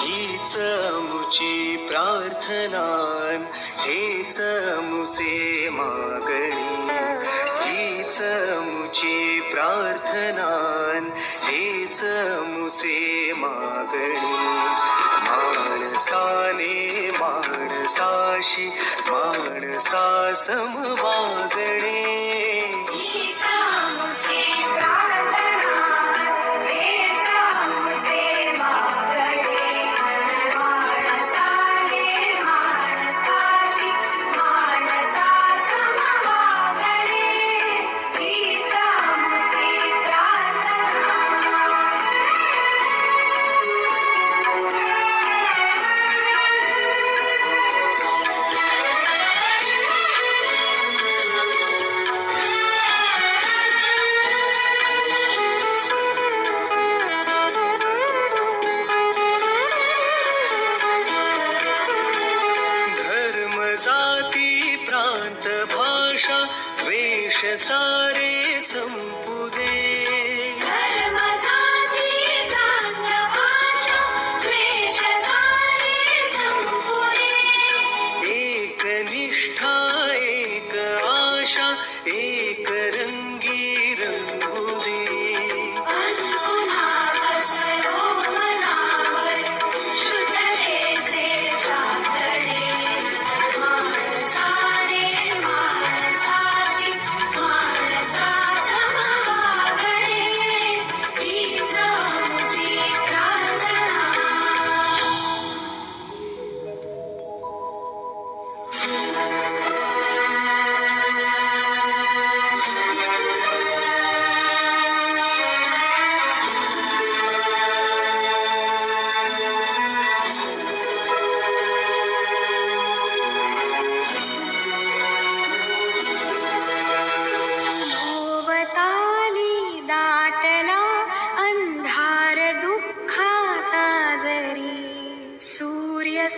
हीच मुची प्रार्थनान हेच मुचे मागणी हीच मुची प्रार्थनान हेच मुचे मागणी. माणसाने माणसाशी माणसा सम वागणे वेश सारे संप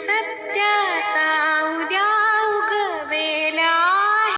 大家。